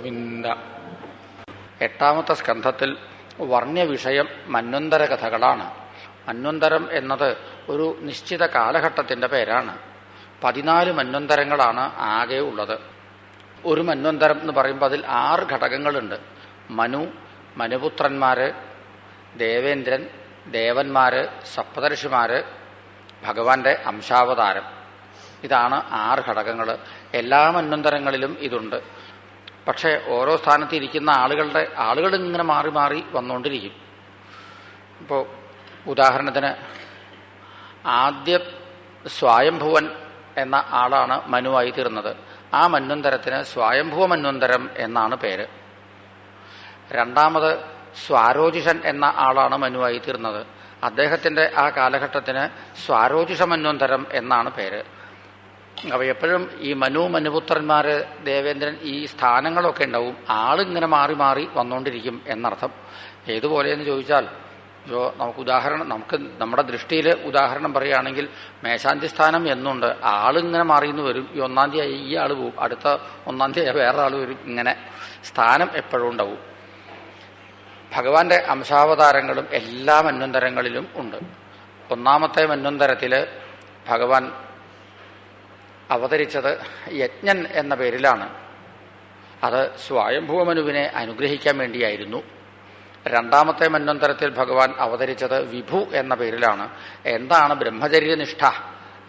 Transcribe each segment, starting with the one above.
ഗോവിന്ദ. എട്ടാമത്തെ സ്കന്ധത്തിൽ വർണ്യവിഷയം മന്വന്തര കഥകളാണ്. മന്വന്തരം എന്നത് ഒരു നിശ്ചിത കാലഘട്ടത്തിന്റെ പേരാണ്. പതിനാല് മന്വന്തരങ്ങളാണ് ആകെ ഉള്ളത്. ഒരു മന്വന്തരം എന്ന് പറയുമ്പോൾ അതിൽ ആറ് ഘടകങ്ങളുണ്ട്. മനു മനുപുത്രന്മാര് ദേവേന്ദ്രൻ ദേവന്മാര് സപ്തർഷിമാര് ഭഗവാന്റെ അംശാവതാരം. ഇതാണ് ആറ് ഘടകങ്ങൾ എല്ലാ മന്വന്തരങ്ങളിലും ഇതുണ്ട്. പക്ഷേ ഓരോ സ്ഥാനത്ത് ഇരിക്കുന്ന ആളുകളുടെ ആളുകൾ ഇങ്ങനെ മാറി മാറി വന്നുകൊണ്ടിരിക്കും. ഇപ്പോൾ ഉദാഹരണത്തിന് ആദ്യ സ്വായംഭുവൻ എന്ന ആളാണ് മനുവായി തീർന്നത്. ആ മന്വന്തരത്തിന് സ്വായംഭുവ മന്വന്തരം എന്നാണ് പേര്. രണ്ടാമത് സ്വാരോചിഷൻ എന്ന ആളാണ് മനുവായി തീർന്നത്. അദ്ദേഹത്തിന്റെ ആ കാലഘട്ടത്തിന് സ്വാരോചിഷ മന്വന്തരം എന്നാണ് പേര്. അപ്പൊ എപ്പോഴും ഈ മനു മനുപുത്രന്മാര് ദേവേന്ദ്രൻ ഈ സ്ഥാനങ്ങളൊക്കെ ഉണ്ടാവും. ആളിങ്ങനെ മാറി മാറി വന്നുകൊണ്ടിരിക്കും എന്നർത്ഥം. ഏതുപോലെയെന്ന് ചോദിച്ചാൽ ഇപ്പോ നമുക്ക് ഉദാഹരണം നമുക്ക് നമ്മുടെ ദൃഷ്ടിയിൽ ഉദാഹരണം പറയുകയാണെങ്കിൽ മേശാന്തി സ്ഥാനം എന്നുണ്ട്. ആളിങ്ങനെ മാറിയെന്ന് വരും. ഈ ഒന്നാം തീയതി ഈ ആൾ പോവും. അടുത്ത ഒന്നാം തീയതി വേറെ ആൾ വരും. ഇങ്ങനെ സ്ഥാനം എപ്പോഴും ഉണ്ടാവും. ഭഗവാന്റെ അംശാവതാരങ്ങളും എല്ലാ മന്വന്തരങ്ങളിലും ഉണ്ട്. ഒന്നാമത്തെ മന്വന്തരത്തിൽ ഭഗവാൻ അവതരിച്ചത് യജ്ഞൻ എന്ന പേരിലാണ്. അത് സ്വയംഭൂമനുവിനെ അനുഗ്രഹിക്കാൻ വേണ്ടിയായിരുന്നു. രണ്ടാമത്തെ മന്വന്തരത്തിൽ ഭഗവാൻ അവതരിച്ചത് വിഭു എന്ന പേരിലാണ്. എന്താണ് ബ്രഹ്മചര്യനിഷ്ഠ?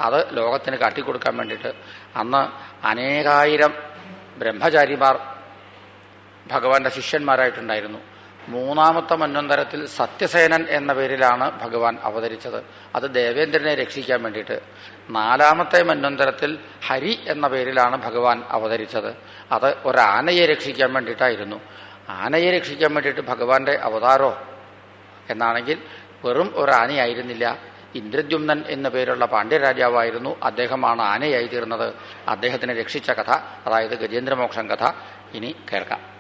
അത് ലോകത്തിന് കാട്ടിക്കൊടുക്കാൻ വേണ്ടിയിട്ട്. അന്ന് അനേകായിരം ബ്രഹ്മചാരിമാർ ഭഗവാന്റെ ശിഷ്യന്മാരായിട്ടുണ്ടായിരുന്നു. മൂന്നാമത്തെ മന്വന്തരത്തിൽ സത്യസേനൻ എന്ന പേരിലാണ് ഭഗവാൻ അവതരിച്ചത്. അത് ദേവേന്ദ്രനെ രക്ഷിക്കാൻ വേണ്ടിയിട്ട്. നാലാമത്തെ മന്വന്തരത്തിൽ ഹരി എന്ന പേരിലാണ് ഭഗവാൻ അവതരിച്ചത്. അത് ഒരാനയെ രക്ഷിക്കാൻ വേണ്ടിയിട്ടായിരുന്നു. ആനയെ രക്ഷിക്കാൻ വേണ്ടിയിട്ട് ഭഗവാന്റെ അവതാരോ എന്നാണെങ്കിൽ വെറും ഒരാനയായിരുന്നില്ല. ഇന്ദ്രദ്യുമ്നൻ എന്ന പേരുള്ള പാണ്ഡ്യരാജാവായിരുന്നു. അദ്ദേഹമാണ് ആനയായി തീർന്നത്. അദ്ദേഹത്തിനെ രക്ഷിച്ച കഥ അതായത് ഗജേന്ദ്രമോക്ഷം കഥ ഇനി കേൾക്കാം.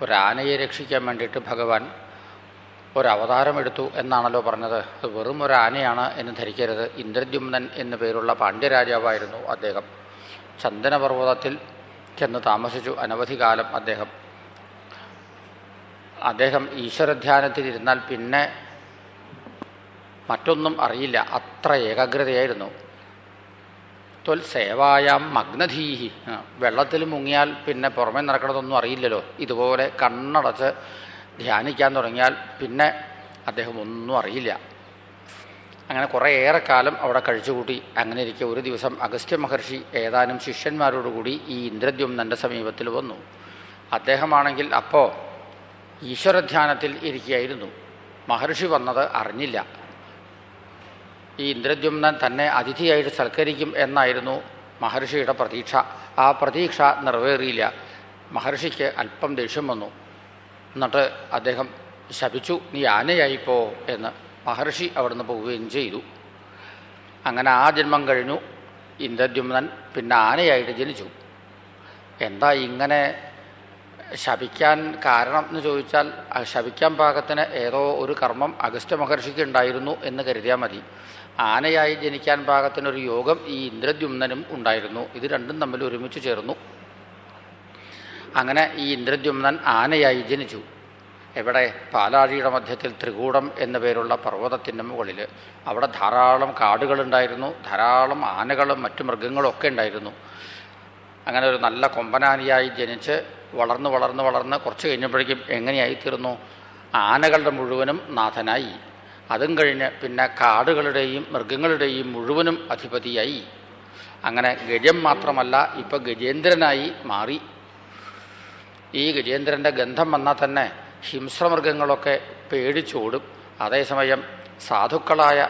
ഒരാനയെ രക്ഷിക്കാൻ വേണ്ടിയിട്ട് ഭഗവാൻ ഒരവതാരമെടുത്തു എന്നാണല്ലോ പറഞ്ഞത്. അത് വെറും ഒരാനയാണ് എന്ന് ധരിക്കരുത്. ഇന്ദ്രദ്യുമ്നൻ എന്നു പേരുള്ള പാണ്ഡ്യരാജാവായിരുന്നു അദ്ദേഹം. ചന്ദനപർവതത്തിൽ ചെന്ന് താമസിച്ചു അനവധി കാലം അദ്ദേഹം. അദ്ദേഹം ഈശ്വരധ്യാനത്തിലിരുന്നാൽ പിന്നെ മറ്റൊന്നും അറിയില്ല. അത്ര ഏകാഗ്രതയായിരുന്നു. ത്വൽ സേവായാം മഗ്നധീഹി. വെള്ളത്തിൽ മുങ്ങിയാൽ പിന്നെ പുറമേ നടക്കണതൊന്നും അറിയില്ലല്ലോ. ഇതുപോലെ കണ്ണടച്ച് ധ്യാനിക്കാൻ തുടങ്ങിയാൽ പിന്നെ അദ്ദേഹം ഒന്നും അറിയില്ല. അങ്ങനെ കുറേയേറെ കാലം അവിടെ കഴിച്ചുകൂട്ടി. അങ്ങനെ ഇരിക്കെ ഒരു ദിവസം അഗസ്ത്യ മഹർഷി ഏതാനും ശിഷ്യന്മാരോടുകൂടി ഈ ഇന്ദ്രദ്യുമ്നന്റെ സമീപത്തിൽ വന്നു. അദ്ദേഹമാണെങ്കിൽ അപ്പോൾ ഈശ്വരധ്യാനത്തിൽ ഇരിക്കുകയായിരുന്നു മഹർഷി വന്നത് അറിഞ്ഞില്ല. ഈ ഇന്ദ്രദ്യുമ്നൻ തന്നെ അതിഥിയായിട്ട് സൽക്കരിക്കും എന്നായിരുന്നു മഹർഷിയുടെ പ്രതീക്ഷ. ആ പ്രതീക്ഷ നിറവേറിയില്ല. മഹർഷിക്ക് അല്പം ദേഷ്യം വന്നു. എന്നിട്ട് അദ്ദേഹം ശപിച്ചു നീ ആനയായിപ്പോ? എന്ന് മഹർഷി അവിടുന്ന് പോവുകയും ചെയ്തു. അങ്ങനെ ആ ജന്മം കഴിഞ്ഞു. ഇന്ദ്രദ്യുമ്നൻ പിന്നെ ആനയായിട്ട് ജനിച്ചു. എന്താ ഇങ്ങനെ ശപിക്കാൻ കാരണം എന്ന് ചോദിച്ചാൽ ശപിക്കാൻ പാകത്തിന് ഏതോ ഒരു കർമ്മം അഗസ്ത്യ മഹർഷിക്ക് ഉണ്ടായിരുന്നു എന്ന് കരുതിയാൽ മതി. ആനയായി ജനിക്കാൻ പാകത്തിനൊരു യോഗം ഈ ഇന്ദ്രദ്യുമ്നനും ഉണ്ടായിരുന്നു. ഇത് രണ്ടും തമ്മിൽ ഒരുമിച്ച് ചേർന്നു. അങ്ങനെ ഈ ഇന്ദ്രദ്യുമ്നൻ ആനയായി ജനിച്ചു. എവിടെ? പാലാഴിയുടെ മധ്യത്തിൽ ത്രികൂടം എന്ന പേരുള്ള പർവതത്തിന്റെ മുകളിൽ. അവിടെ ധാരാളം കാടുകളുണ്ടായിരുന്നു. ധാരാളം ആനകളും മറ്റു മൃഗങ്ങളും ഒക്കെ ഉണ്ടായിരുന്നു. അങ്ങനെ ഒരു നല്ല കൊമ്പനാനിയായി ജനിച്ച് വളർന്ന് വളർന്ന് വളർന്ന് കുറച്ച് കഴിഞ്ഞപ്പോഴേക്കും എങ്ങനെയായി തീർന്നു? ആനകളുടെ മുഴുവനും നാഥനായി. അതും കഴിഞ്ഞ് പിന്നെ കാടുകളുടെയും മൃഗങ്ങളുടെയും മുഴുവനും അധിപതിയായി. അങ്ങനെ ഗജം മാത്രമല്ല ഇപ്പൊ ഗജേന്ദ്രനായി മാറി. ഈ ഗജേന്ദ്രന്റെ ഗന്ധം വന്നാൽ തന്നെ ഹിംസ്രമൃഗങ്ങളൊക്കെ പേടിച്ചോടും. അതേസമയം സാധുക്കളായ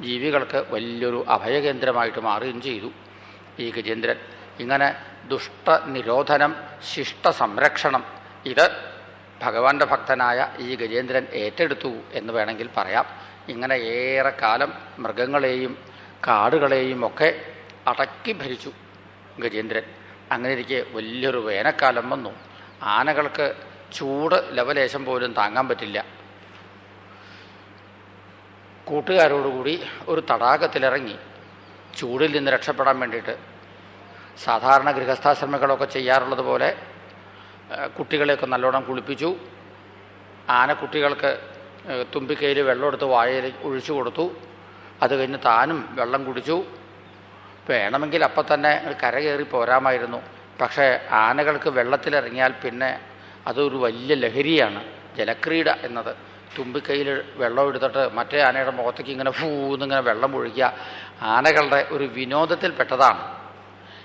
ജീവികൾക്ക് വലിയൊരു അഭയകേന്ദ്രമായിട്ട് മാറുകയും ചെയ്തു. ഈ ഗജേന്ദ്രൻ. ഇങ്ങനെ ദുഷ്ടനിരോധനം ശിഷ്ട സംരക്ഷണം ഇത് ഭഗവാന്റെ ഭക്തനായ ഈ ഗജേന്ദ്രൻ ഏറ്റെടുത്തു എന്ന് വേണമെങ്കിൽ പറയാം. ഇങ്ങനെ ഏറെ കാലം മൃഗങ്ങളെയും കാടുകളെയും ഒക്കെ അടക്കി ഭരിച്ചു ഗജേന്ദ്രൻ. അങ്ങനെ ഇരിക്കെ വലിയൊരു വേനൽക്കാലം വന്നു. ആനകൾക്ക് ചൂട് ലവലേശം പോലും താങ്ങാൻ പറ്റില്ല. കൂട്ടുകാരോടുകൂടി ഒരു തടാകത്തിലിറങ്ങി ചൂടിൽ നിന്ന് രക്ഷപ്പെടാൻ വേണ്ടിയിട്ട് സാധാരണ ഗൃഹസ്ഥാശ്രമികളൊക്കെ ചെയ്യാറുള്ളത് പോലെ ഏഹ്, കുട്ടികളെയൊക്കെ നല്ലോണം കുളിപ്പിച്ചു. ആനക്കുട്ടികൾക്ക് തുമ്പിക്കയിൽ വെള്ളമെടുത്ത് വായയിൽ ഒഴിച്ചു കൊടുത്തു. അത് കഴിഞ്ഞ് താനും വെള്ളം കുടിച്ചു. വേണമെങ്കിൽ അപ്പം തന്നെ കര കയറി പോരാമായിരുന്നു. പക്ഷേ ആനകൾക്ക് വെള്ളത്തിലിറങ്ങിയാൽ പിന്നെ അതൊരു വലിയ ലഹരിയാണ്. ജലക്രീഡ എന്നത്. തുമ്പിക്കൈയിൽ വെള്ളം എടുത്തിട്ട് മറ്റേ ആനയുടെ മുഖത്തേക്ക് ഇങ്ങനെ ഫൂന്നിങ്ങനെ വെള്ളം ഒഴിക്കുക ആനകളുടെ ഒരു വിനോദത്തിൽപ്പെട്ടതാണ്.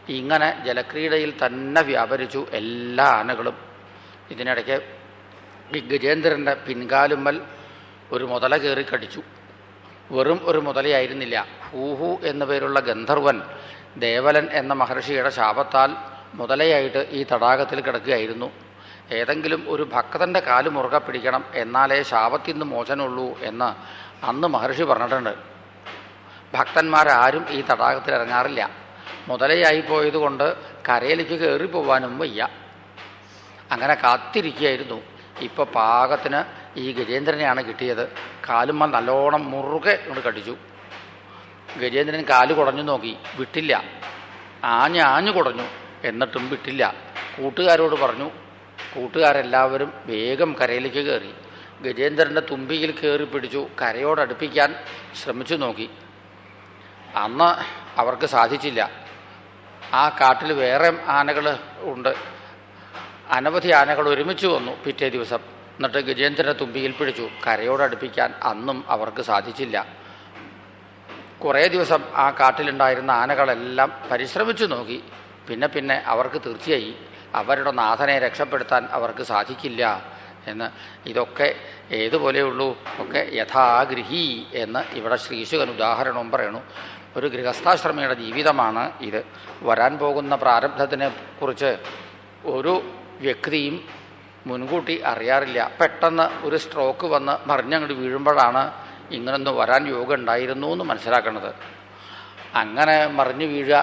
ഇങ്ങനെ ജലക്രീഡയിൽ തന്നെ വ്യാപരിച്ചു എല്ലാ ആനകളും. ഇതിനിടയ്ക്ക് ഈ ഗജേന്ദ്രന്റെ പിൻകാലുമ്മൽ ഒരു മുതല കയറി കടിച്ചു. വെറും ഒരു മുതലയായിരുന്നില്ല. ഹൂഹു എന്നു പേരുള്ള ഗന്ധർവൻ ദേവലൻ എന്ന മഹർഷിയുടെ ശാപത്താൽ മുതലയായിട്ട് ഈ തടാകത്തിൽ കിടക്കുകയായിരുന്നു. ഏതെങ്കിലും ഒരു ഭക്തന്റെ കാൽ മുറുകെ പിടിക്കണം എന്നാലേ ശാപത്തിൽ നിന്ന് മോചനമുള്ളൂ എന്ന് അന്ന് മഹർഷി പറഞ്ഞിട്ടുണ്ട്. ഭക്തന്മാരാരും ഈ തടാകത്തിൽ ഇറങ്ങാറില്ല. മുതലയായി പോയതുകൊണ്ട് കരയിലേക്ക് കയറി പോവാനും വയ്യ. അങ്ങനെ കാത്തിരിക്കുകയായിരുന്നു. ഇപ്പൊ പാകത്തിന് ഈ ഗജേന്ദ്രനെയാണ് കിട്ടിയത്. കാലുമ്മ നല്ലോണം മുറുകെ ഇങ്ങോട്ട് കടിച്ചു. ഗജേന്ദ്രൻ കാൽ കുടഞ്ഞു നോക്കി. വിട്ടില്ല. ആഞ്ഞ് ആഞ്ഞു കുടഞ്ഞു. എന്നിട്ടും വിട്ടില്ല. കൂട്ടുകാരോട് പറഞ്ഞു കൂട്ടുകാരെല്ലാവരും വേഗം കരയിലേക്ക് കയറി ഗജേന്ദ്രന്റെ തുമ്പിയിൽ കയറി പിടിച്ചു. കരയോടടുപ്പിക്കാൻ ശ്രമിച്ചു നോക്കി. അന്ന് അവർക്ക് സാധിച്ചില്ല. ആ കാട്ടിൽ വേറെ ആനകൾ ഉണ്ട്. അനവധി ആനകൾ ഒരുമിച്ച് വന്നു പിറ്റേ ദിവസം. എന്നിട്ട് ഗജേന്ദ്രനെ തുമ്പിയിൽ പിടിച്ചു. കരയോടടുപ്പിക്കാൻ അന്നും അവർക്ക് സാധിച്ചില്ല. കുറേ ദിവസം ആ കാട്ടിലുണ്ടായിരുന്ന ആനകളെല്ലാം പരിശ്രമിച്ചു നോക്കി. പിന്നെ പിന്നെ അവർക്ക് തീർച്ചയായി അവരുടെ നാഥനെ രക്ഷപ്പെടുത്താൻ അവർക്ക് സാധിക്കില്ല എന്ന്. ഇതൊക്കെ ഏതുപോലെയുള്ളൂ? ഒക്കെ യഥാഗൃഹി എന്ന് ഇവിടെ ശ്രീശുഖൻ ഉദാഹരണവും പറയണു. ഒരു ഗൃഹസ്ഥാശ്രമയുടെ ജീവിതമാണ് ഇത്. വരാൻ പോകുന്ന പ്രാരബ്ധത്തിനെ കുറിച്ച് ഒരു വ്യക്തിയും മുൻകൂട്ടി അറിയാറില്ല. പെട്ടെന്ന് ഒരു സ്ട്രോക്ക് വന്ന് മറിഞ്ഞങ്ങോട്ട് വീഴുമ്പോഴാണ് ഇങ്ങനൊന്നും വരാൻ യോഗം ഉണ്ടായിരുന്നു എന്ന് മനസ്സിലാക്കുന്നത് അങ്ങനെ മറിഞ്ഞു വീഴുക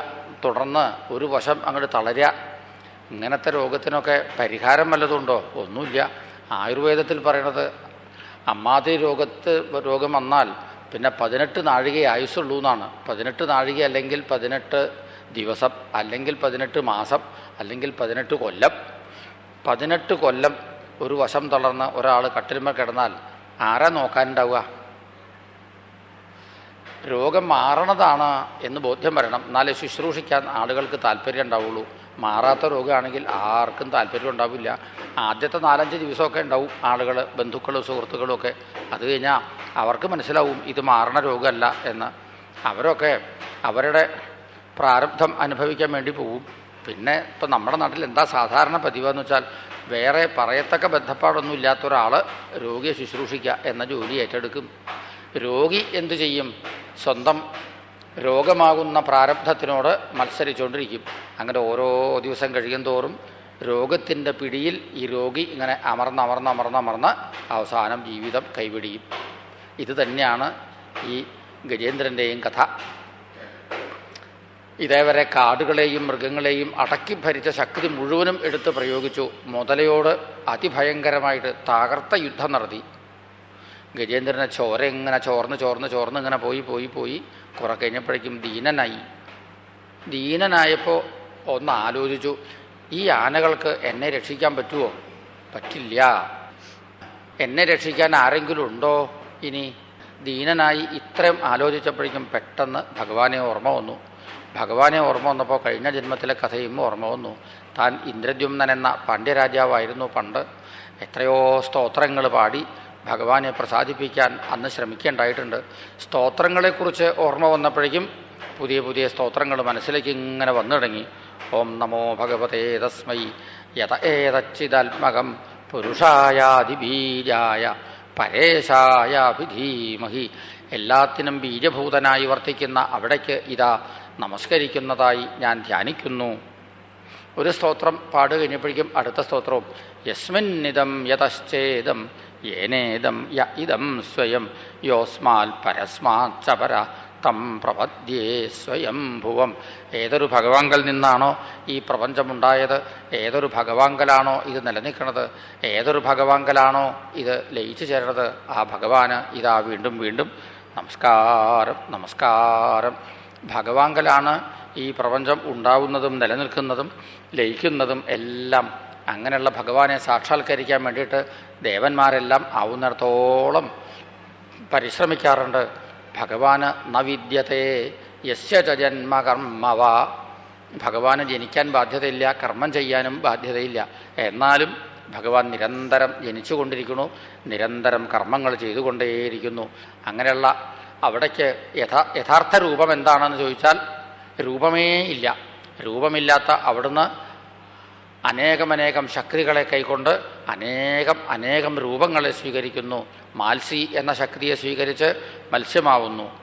തുടർന്ന് ഒരു വശം അങ്ങോട്ട് തളരുക ഇങ്ങനത്തെ രോഗത്തിനൊക്കെ പരിഹാരം വല്ലതുണ്ടോ ഒന്നുമില്ല. ആയുർവേദത്തിൽ പറയണത് അമ്മാതി രോഗത്ത് രോഗം വന്നാൽ പിന്നെ പതിനെട്ട് നാഴിക ആയുസ്സുള്ളൂ എന്നാണ്. പതിനെട്ട് നാഴിക അല്ലെങ്കിൽ പതിനെട്ട് ദിവസം അല്ലെങ്കിൽ പതിനെട്ട് മാസം അല്ലെങ്കിൽ പതിനെട്ട് കൊല്ലം. പതിനെട്ട് കൊല്ലം ഒരു വശം തളർന്ന് ഒരാൾ കട്ടിലുമ കിടന്നാൽ ആരെ നോക്കാനുണ്ടാവുക? രോഗം മാറണതാണ് എന്ന് ബോധ്യം വരണം. എന്നാലേ ശുശ്രൂഷിക്കാൻ ആളുകൾക്ക് താല്പര്യം ഉണ്ടാവുള്ളൂ മാറാത്ത രോഗമാണെങ്കിൽ ആർക്കും താല്പര്യം ഉണ്ടാവില്ല. ആദ്യത്തെ നാലഞ്ച് ദിവസമൊക്കെ ഉണ്ടാവും ആളുകൾ ബന്ധുക്കളും സുഹൃത്തുക്കളും ഒക്കെ. അത് കഴിഞ്ഞാൽ അവർക്ക് മനസ്സിലാവും ഇത് മാറണ രോഗമല്ല എന്ന്. അവരൊക്കെ അവരുടെ പ്രാരബ്ധം അനുഭവിക്കാൻ വേണ്ടി പോവും. പിന്നെ ഇപ്പം നമ്മുടെ നാട്ടിൽ എന്താ സാധാരണ പതിവെന്ന് വെച്ചാൽ വേറെ പറയത്തക്ക ബന്ധപ്പാടൊന്നും ഇല്ലാത്ത ഒരാൾ രോഗിയെ ശുശ്രൂഷിക്കുക എന്ന ജോലി ഏറ്റെടുക്കും. രോഗി എന്തു ചെയ്യും? സ്വന്തം രോഗമാകുന്ന പ്രാരബ്ധത്തിനോട് മത്സരിച്ചുകൊണ്ടിരിക്കും. അങ്ങനെ ഓരോ ദിവസം കഴിയും തോറും രോഗത്തിന്റെ പിടിയിൽ ഈ രോഗി ഇങ്ങനെ അമർന്ന് അമർന്ന് അമർന്ന് അമർന്ന് അവസാനം ജീവിതം കൈപിടിയും. ഇത് തന്നെയാണ് ഈ ഗജേന്ദ്രന്റെയും കഥ. ഇതേവരെ കാടുകളെയും മൃഗങ്ങളെയും അടക്കി ഭരിച്ച ശക്തി മുഴുവനും എടുത്ത് പ്രയോഗിച്ചു. മുതലയോട് അതിഭയങ്കരമായിട്ട് തകർത്ത യുദ്ധം നടത്തി. ഗജേന്ദ്രനെ ചോര ഇങ്ങനെ ചോർന്ന് ചോർന്ന് ചോർന്ന് ഇങ്ങനെ പോയി പോയി പോയി. കുറെ കഴിഞ്ഞപ്പോഴേക്കും ദീനനായി. ദീനനായപ്പോൾ ഒന്ന് ആലോചിച്ചു ഈ ആനകൾക്ക് എന്നെ രക്ഷിക്കാൻ പറ്റുമോ പറ്റില്ല. എന്നെ രക്ഷിക്കാൻ ആരെങ്കിലും ഉണ്ടോ ഇനി? ദീനനായി ഇത്രയും ആലോചിച്ചപ്പോഴേക്കും പെട്ടെന്ന് ഭഗവാനെ ഓർമ്മ വന്നു. ഭഗവാനെ ഓർമ്മ വന്നപ്പോൾ കഴിഞ്ഞ ജന്മത്തിലെ കഥയും ഓർമ്മ വന്നു. താൻ ഇന്ദ്രദ്യുമ്നൻ എന്ന പാണ്ഡ്യരാജാവായിരുന്നു പണ്ട്. എത്രയോ സ്തോത്രങ്ങൾ പാടി. ഭഗവാനെ പ്രസാദിപ്പിക്കാൻ അന്ന് ശ്രമിക്കേണ്ടായിട്ടുണ്ട്. സ്തോത്രങ്ങളെക്കുറിച്ച് ഓർമ്മ വന്നപ്പോഴേക്കും പുതിയ പുതിയ സ്തോത്രങ്ങൾ മനസ്സിലേക്ക് ഇങ്ങനെ വന്നു തുടങ്ങി. ഓം നമോ ഭഗവതേ തസ്മൈ. യത ഏതച്ചിതാത്മകം പുരുഷായാതിബീജായ പരേശായാഭിധീമഹി. എല്ലാത്തിനും ബീജഭൂതനായി വർത്തിക്കുന്ന അവിടേക്ക് ഇതാ നമസ്കരിക്കുന്നതായി ഞാൻ ധ്യാനിക്കുന്നു. ഒരു സ്തോത്രം പാടുകഴിഞ്ഞപ്പോഴേക്കും അടുത്ത സ്തോത്രവും. യസ്മിന്നിതം യതശ്ചേദം യേനേദം യ ഇതം സ്വയം യോസ്മാൽ പരസ്മാത് ചപര തം പ്രപദ്യേ സ്വയം ഭുവം ഏതൊരു ഭഗവാങ്കൽ നിന്നാണോ ഈ പ്രപഞ്ചമുണ്ടായത്? ഏതൊരു ഭഗവാങ്കലാണോ ഇത് നിലനിൽക്കുന്നത്? ഏതൊരു ഭഗവാങ്കലാണോ ഇത് ലയിച്ചു ചേരുന്നത് ആ ഭഗവാന് ഇതാ വീണ്ടും വീണ്ടും നമസ്കാരം നമസ്കാരം. ഭഗവാങ്കലാണ് ഈ പ്രപഞ്ചം ഉണ്ടാവുന്നതും നിലനിൽക്കുന്നതും ലയിക്കുന്നതും എല്ലാം അങ്ങനെയുള്ള ഭഗവാനെ സാക്ഷാത്കരിക്കാൻ വേണ്ടിയിട്ട് ദേവന്മാരെല്ലാം ആവുന്നിടത്തോളം പരിശ്രമിക്കാറുണ്ട്. ഭഗവാന് നവിദ്യത്തെ യസ്യ ജന്മകർമ്മവ. ഭഗവാന് ജനിക്കാൻ ബാധ്യതയില്ല കർമ്മം ചെയ്യാനും ബാധ്യതയില്ല. എന്നാലും ഭഗവാൻ നിരന്തരം ജനിച്ചുകൊണ്ടിരിക്കുന്നു നിരന്തരം കർമ്മങ്ങൾ ചെയ്തുകൊണ്ടേയിരിക്കുന്നു. അങ്ങനെയുള്ള അവിടേക്ക് യഥാ യഥാർത്ഥ രൂപം എന്താണെന്ന് ചോദിച്ചാൽ രൂപമേ ഇല്ല. രൂപമില്ലാത്ത അവിടുന്ന് അനേകമനേകം ശക്തികളെ കൈക്കൊണ്ട് അനേകം അനേകം രൂപങ്ങളെ സ്വീകരിക്കുന്നു. മാൽസി എന്ന ശക്തിയെ സ്വീകരിച്ച് മത്സ്യമാവുന്നു.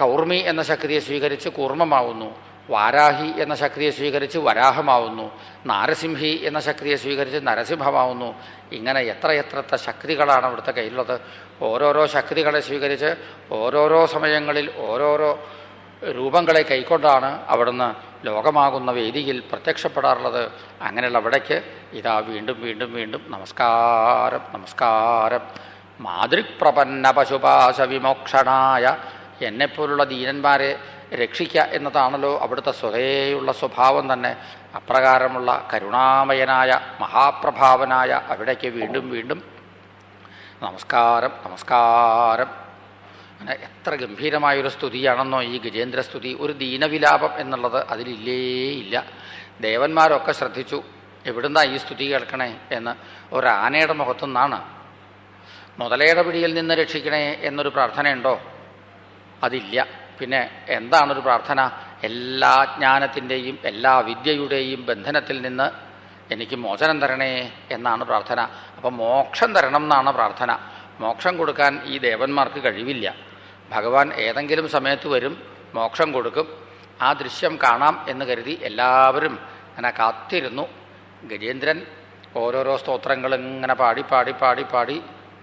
കൗർമി എന്ന ശക്തിയെ സ്വീകരിച്ച് കൂർമ്മമാവുന്നു. വാരാഹി എന്ന ശക്തിയെ സ്വീകരിച്ച് വരാഹമാവുന്നു. നാരസിംഹി എന്ന ശക്തിയെ സ്വീകരിച്ച് നരസിംഹമാവുന്നു. ഇങ്ങനെ എത്ര എത്രത്തെ ശക്തികളാണ് അവിടുത്തെ കയ്യിലുള്ളത്. ഓരോരോ ശക്തികളെ സ്വീകരിച്ച് ഓരോരോ സമയങ്ങളിൽ ഓരോരോ രൂപങ്ങളെ കൈക്കൊണ്ടാണ് അവിടുന്ന് ലോകമാകുന്ന വേദിയിൽ പ്രത്യക്ഷപ്പെടാറുള്ളത് അങ്ങനെയുള്ള അവിടേക്ക് ഇതാ വീണ്ടും വീണ്ടും വീണ്ടും നമസ്കാരം നമസ്കാരം. മാതൃപ്രപന്ന പശുപാശ വിമോക്ഷണായ എന്നെപ്പോലുള്ള ദീനന്മാരെ രക്ഷിക്കുക എന്നതാണല്ലോ അവിടുത്തെ സ്വതേയുള്ള സ്വഭാവം തന്നെ. അപ്രകാരമുള്ള കരുണാമയനായ മഹാപ്രഭാവനായ അവിടേക്ക് വീണ്ടും വീണ്ടും നമസ്കാരം നമസ്കാരം. അങ്ങനെ എത്ര ഗംഭീരമായൊരു സ്തുതിയാണെന്നോ ഈ ഗജേന്ദ്രസ്തുതി ഒരു ദീനവിലാപം എന്നുള്ളത് അതിലില്ലേ ഇല്ല. ദേവന്മാരൊക്കെ ശ്രദ്ധിച്ചു എവിടുന്നാ ഈ സ്തുതി കേൾക്കണേ? എന്ന് ഒരാനയുടെ മുഖത്തുനിന്നാണ്. മുതലയുടെ പിടിയിൽ നിന്ന് രക്ഷിക്കണേ എന്നൊരു പ്രാർത്ഥനയുണ്ടോ? അതില്ല. പിന്നെ എന്താണൊരു പ്രാർത്ഥന? എല്ലാ ജ്ഞാനത്തിന്റെയും എല്ലാ വിദ്യയുടെയും ബന്ധനത്തിൽ നിന്ന് എനിക്ക് മോചനം തരണേ എന്നാണ് പ്രാർത്ഥന. അപ്പം മോക്ഷം തരണം എന്നാണ് പ്രാർത്ഥന. മോക്ഷം കൊടുക്കാൻ ഈ ദേവന്മാർക്ക് കഴിവില്ല. ഭഗവാൻ ഏതെങ്കിലും സമയത്ത് വരും മോക്ഷം കൊടുക്കും ആ ദൃശ്യം കാണാം എന്ന് കരുതി എല്ലാവരും അങ്ങനെ കാത്തിരുന്നു. ഗജേന്ദ്രൻ ഓരോരോ സ്തോത്രങ്ങൾ ഇങ്ങനെ പാടി പാടി പാടി പാടി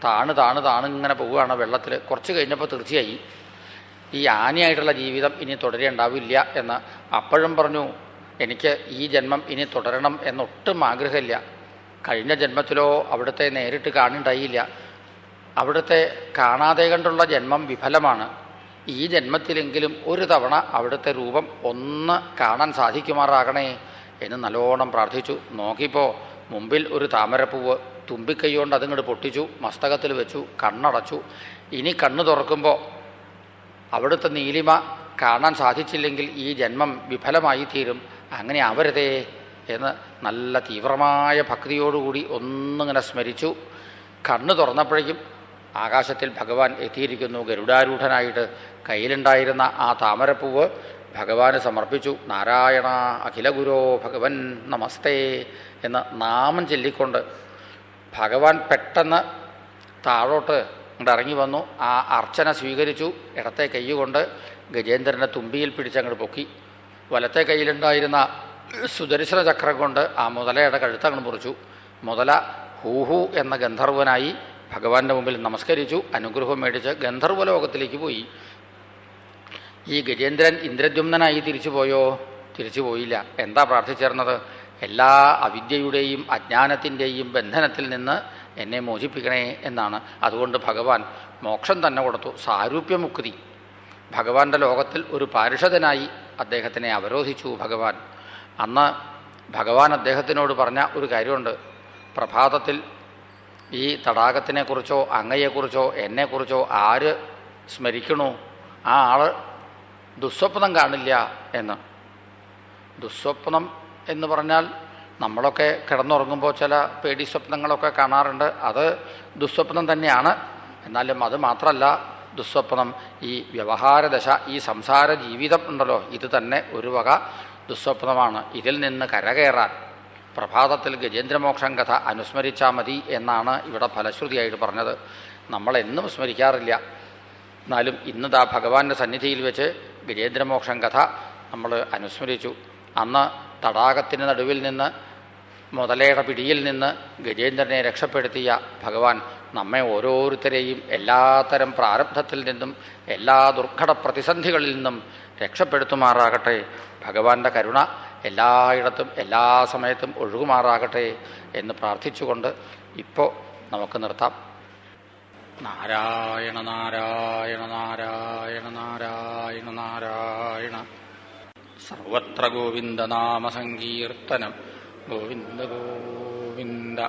താണ് താണ് താണ് ഇങ്ങനെ പോവുകയാണ് വെള്ളത്തിൽ. കുറച്ച് കഴിഞ്ഞപ്പോൾ തീർച്ചയായി ഈ ആനയായിട്ടുള്ള ജീവിതം ഇനി തുടരേണ്ടാവില്ല എന്ന് അപ്പോഴും പറഞ്ഞു എനിക്ക് ഈ ജന്മം ഇനി തുടരണം എന്നൊട്ടും ആഗ്രഹമില്ല. കഴിഞ്ഞ ജന്മത്തിലോ അവിടുത്തെ നേരിട്ട് കാണുണ്ടായില്ല അവിടുത്തെ കാണാതെ കണ്ടുള്ള ജന്മം വിഫലമാണ്. ഈ ജന്മത്തിലെങ്കിലും ഒരു തവണ അവിടുത്തെ രൂപം ഒന്ന് കാണാൻ സാധിക്കുമാറാകണേ എന്ന് നല്ലോണം പ്രാർത്ഥിച്ചു. നോക്കിയപ്പോൾ മുമ്പിൽ ഒരു താമരപ്പൂവ് തുമ്പിക്കൈകൊണ്ട് അതിങ്ങോട്ട് പൊട്ടിച്ചു മസ്തകത്തിൽ വെച്ചു കണ്ണടച്ചു. ഇനി കണ്ണു തുറക്കുമ്പോൾ അവിടുത്തെ നീലിമ കാണാൻ സാധിച്ചില്ലെങ്കിൽ ഈ ജന്മം വിഫലമായി തീരും അങ്ങനെ ആവരുതേ എന്ന് നല്ല തീവ്രമായ ഭക്തിയോടുകൂടി ഒന്നിങ്ങനെ സ്മരിച്ചു. കണ്ണു തുറന്നപ്പോഴേക്കും ആകാശത്തിൽ ഭഗവാൻ എത്തിയിരിക്കുന്നു. ഗരുഡാരൂഢനായിട്ട് കയ്യിലുണ്ടായിരുന്ന ആ താമരപ്പൂവ് ഭഗവാന് സമർപ്പിച്ചു. നാരായണ അഖിലഗുരോ ഭഗവൻ നമസ്തേ എന്ന് നാമം ചൊല്ലിക്കൊണ്ട് ഭഗവാൻ പെട്ടെന്ന് താഴോട്ട് ഇറങ്ങി വന്നു. ആ അർച്ചന സ്വീകരിച്ചു. ഇടത്തെ കൈകൊണ്ട് ഗജേന്ദ്രനെ തുമ്പിയിൽ പിടിച്ചങ്ങോട്ട് പൊക്കി. വലത്തെ കയ്യിലുണ്ടായിരുന്ന സുദർശന ചക്രം കൊണ്ട് ആ മുതലയുടെ കഴുത്തങ്ങ് മുറിച്ചു. മുതല ഹൂഹു എന്ന ഗന്ധർവനായി ഭഗവാന്റെ മുമ്പിൽ നമസ്കരിച്ചു അനുഗ്രഹം മേടിച്ച് ഗന്ധർവലോകത്തിലേക്ക് പോയി. ഈ ഗജേന്ദ്രൻ ഇന്ദ്രദ്യുമ്നനായി തിരിച്ചു പോയോ? തിരിച്ചു പോയില്ല. എന്താ പ്രാർത്ഥിച്ചേർന്നത്? എല്ലാ അവിദ്യയുടെയും അജ്ഞാനത്തിന്റെയും ബന്ധനത്തിൽ നിന്ന് എന്നെ മോചിപ്പിക്കണേ എന്നാണ്. അതുകൊണ്ട് ഭഗവാൻ മോക്ഷം തന്നെ കൊടുത്തു. സാരൂപ്യമുക്തി. ഭഗവാന്റെ ലോകത്തിൽ ഒരു പാരിഷതനായി അദ്ദേഹത്തിനെ അവരോധിച്ചു ഭഗവാൻ. അന്ന് ഭഗവാൻ അദ്ദേഹത്തിനോട് പറഞ്ഞ ഒരു കാര്യമുണ്ട്. പ്രഭാതത്തിൽ ഈ തടാകത്തിനെക്കുറിച്ചോ അങ്ങയെക്കുറിച്ചോ എന്നെക്കുറിച്ചോ ആര് സ്മരിക്കണു? ആ ആൾ ദുസ്വപ്നം കാണില്ല എന്ന്. ദുസ്വപ്നം എന്ന് പറഞ്ഞാൽ നമ്മളൊക്കെ കിടന്നുറങ്ങുമ്പോൾ ചില പേടി സ്വപ്നങ്ങളൊക്കെ കാണാറുണ്ട്. അത് ദുസ്വപ്നം തന്നെയാണ്. എന്നാലും അത് മാത്രമല്ല ദുസ്വപ്നം ഈ വ്യവഹാരദശ ഈ സംസാര ജീവിതം ഉണ്ടല്ലോ ഇത് തന്നെ ഒരു വക ദുസ്വപ്നമാണ്. ഇതിൽ നിന്ന് കരകയറാൻ. പ്രഭാതത്തിൽ ഗജേന്ദ്രമോക്ഷം കഥ അനുസ്മരിച്ചാൽ മതി എന്നാണ് ഇവിടെ ഫലശ്രുതിയായിട്ട് പറഞ്ഞത്. നമ്മളെന്നും സ്മരിക്കാറില്ല. എന്നാലും ഇന്നതാ ഭഗവാന്റെ സന്നിധിയിൽ വെച്ച് ഗജേന്ദ്രമോക്ഷം കഥ നമ്മൾ അനുസ്മരിച്ചു. അന്ന് തടാകത്തിന് നടുവിൽ നിന്ന് മുതലയുടെ പിടിയിൽ നിന്ന് ഗജേന്ദ്രനെ രക്ഷപ്പെടുത്തിയ ഭഗവാൻ നമ്മെ ഓരോരുത്തരെയും എല്ലാത്തരം പ്രാരബ്ധത്തിൽ നിന്നും എല്ലാ ദുർഘട പ്രതിസന്ധികളിൽ നിന്നും രക്ഷപ്പെടുത്തുമാറാകട്ടെ. ഭഗവാന്റെ കരുണ എല്ലായിടത്തും എല്ലാ സമയത്തും ഒഴുകുമാറാകട്ടെ എന്ന് പ്രാർത്ഥിച്ചുകൊണ്ട് ഇപ്പോൾ നമുക്ക് നിർത്താം. നാരായണ നാരായണ നാരായണ നാരായണ നാരായണ. സർവത്ര ഗോവിന്ദനാമസങ്കീർത്തനം ഗോവിന്ദ ഗോവിന്ദ.